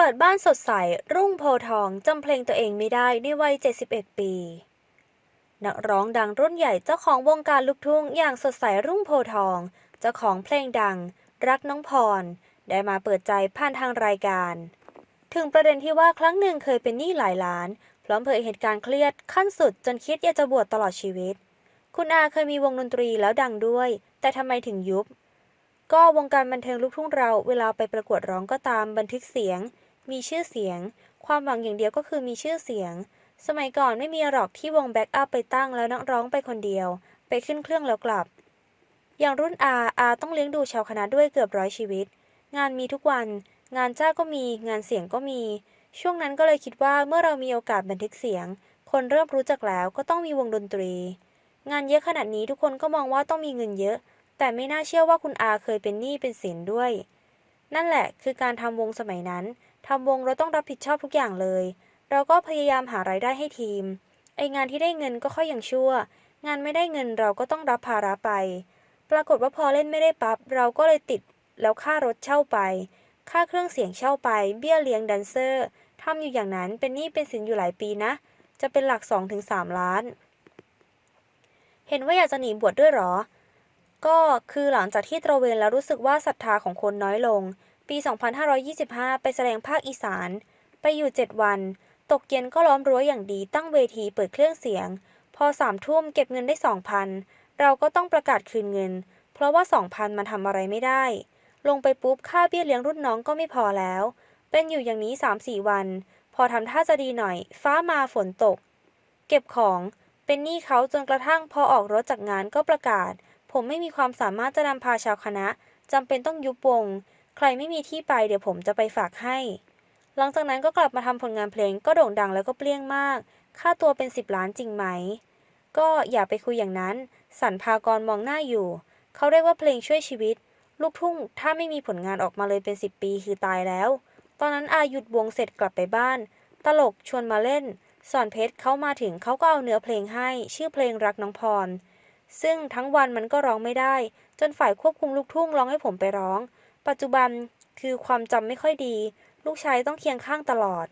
เปิดบ้านสดใส รุ่งโพทองจำเพลงตัวเองไม่ได้ในวัย 71 ปี นักร้องดังรุ่นใหญ่เจ้าของวงการลูกทุ่งอย่างสดใสรุ่งโพทอง เจ้าของเพลงดัง รักน้องพร ได้มาเปิดใจผ่านทางรายการ ถึงประเด็นที่ว่าครั้งหนึ่งเคยเป็นหนี้หลายล้าน พร้อมเผยเหตุการณ์เครียดขั้นสุดจนคิดอยากจะบวชตลอดชีวิต คุณอาเคยมีวงดนตรีแล้วดังด้วย แต่ทำไมถึงยุบก็วงการบันเทิงลูกทุ่งเราเวลาไปประกวดร้องก็ตามบันทึกเสียง มีชื่อเสียง ความหวังอย่างเดียวก็คือมีชื่อเสียง สมัยก่อนไม่มีหรอกที่วงแบ็กอัพไปตั้งแล้วนักร้องไปคนเดียว ไปขึ้นเครื่องแล้วกลับ อย่างรุ่นอาอาต้องเลี้ยงดูชาวคณะด้วยเกือบร้อยชีวิต งานมีทุกวัน งานจ้าก็มี งานเสียงก็มี ช่วงนั้นก็เลยคิดว่าเมื่อเรามีโอกาสบันทึกเสียง คนเริ่มรู้จักแล้วก็ต้องมีวงดนตรี งานเยอะขนาดนี้ทุกคนก็มองว่าต้องมีเงินเยอะ แต่ไม่น่าเชื่อว่าคุณอาเคยเป็นหนี้เป็นสินด้วย นั่นแหละคือการทำวงสมัยนั้นทำวงเราต้องรับผิดชอบทุกอย่างเลย เราก็พยายามหารายได้ให้ทีม ไองานที่ได้เงินก็ค่อยยังชั่ว งานไม่ได้เงินเราก็ต้องรับภาระไป ปรากฏว่าพอเล่นไม่ได้ปับ๊บเราก็เลยติดแล้วค่ารถเช่าไป ค่าเครื่องเสียงเช่าไป เบี้ยเลี้ยงแดนเซอร์ทำอยู่อย่างนั้นเป็นหนี้เป็นสินอยู่หลายปีนะ จะเป็นหลัก 2-3 ล้าน เห็นว่าอยากจะหนีบวชดด้วยหรอ ก็คือหลังจากที่ตระเวนแล้วรู้สึกว่าศรัทธาของคนน้อยลง ปี 2525 ไปแสดงภาคอีสาน ไปอยู่ 7 วัน ตกเย็นก็ล้อมรั้วอย่างดีตั้งเวทีเปิดเครื่องเสียง พอสามทุ่มเก็บเงินได้ 2,000 เราก็ต้องประกาศคืนเงิน เพราะว่า 2,000 มันทำอะไรไม่ได้ ลงไปปุ๊บค่าเบี้ยเลี้ยงรุ่นน้องก็ไม่พอแล้ว เป็นอยู่อย่างนี้ 3-4 วัน พอทำท่าจะดีหน่อย ฟ้ามาฝนตก เก็บของ เป็นหนี้เขาจนกระทั่งพอออกรถจากงานก็ประกาศ ผมไม่มีความสามารถจะนำพาชาวคณะจำเป็นต้องยุบวง ใครไม่มีที่ไปเดี๋ยวผมจะไปฝากให้ หลังจากนั้นก็กลับมาทำผลงานเพลงก็โด่งดังแล้วก็เปรี้ยงมาก ค่าตัวเป็น 10 ล้านจริงไหม ก็อย่าไปคุยอย่างนั้น สันพากรมองหน้าอยู่ เขาเรียกว่าเพลงช่วยชีวิต ลูกทุ่งถ้าไม่มีผลงานออกมาเลยเป็น 10 ปีคือตายแล้ว ตอนนั้นอาหยุดวงเสร็จกลับไปบ้าน ตลกชวนมาเล่น สอนเพชรเขามาถึงเขาก็เอาเนื้อเพลงให้ ชื่อเพลงรักน้องพร ซึ่งทั้งวันมันก็ร้องไม่ได้ จนฝ่ายควบคุมลูกทุ่งร้องให้ผมไปร้อง ปัจจุบันคือความจำไม่ค่อยดี ลูกชายต้องเคียงข้างตลอด